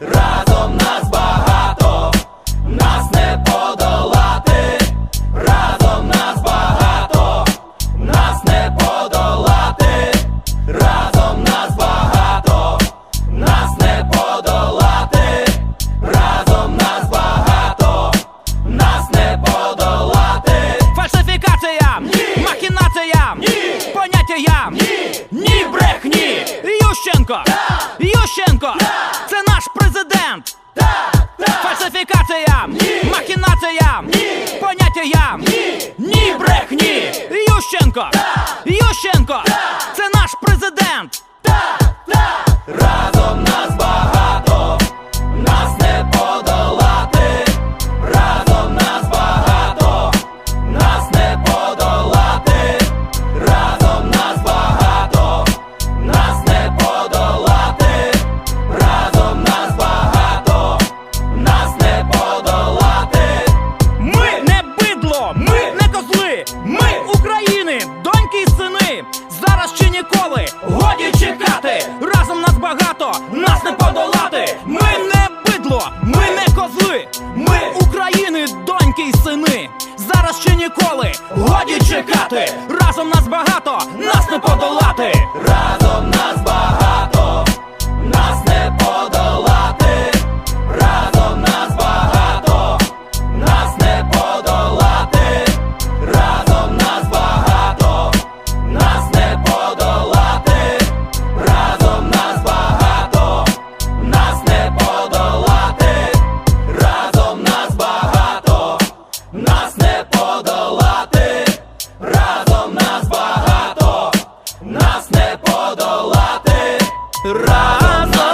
Разом нас багато, нас не подолати, разом нас багато, нас не подолати, разом нас багато, нас не подолати, разом нас багато, нас не подолати. Фальсифікація, ні, махінація, ні, поняття, ні, ні брехні. Ющенко, Ющенко. це наш так! Фальсифікаціям! Махінаціям! Поняттям! Ні Ні брехні! Ющенко! Ющенко! Це наш президент! Разом нас сини. Зараз чи ніколи годі чекати. Разом нас багато, нас не подолати. Разом разом.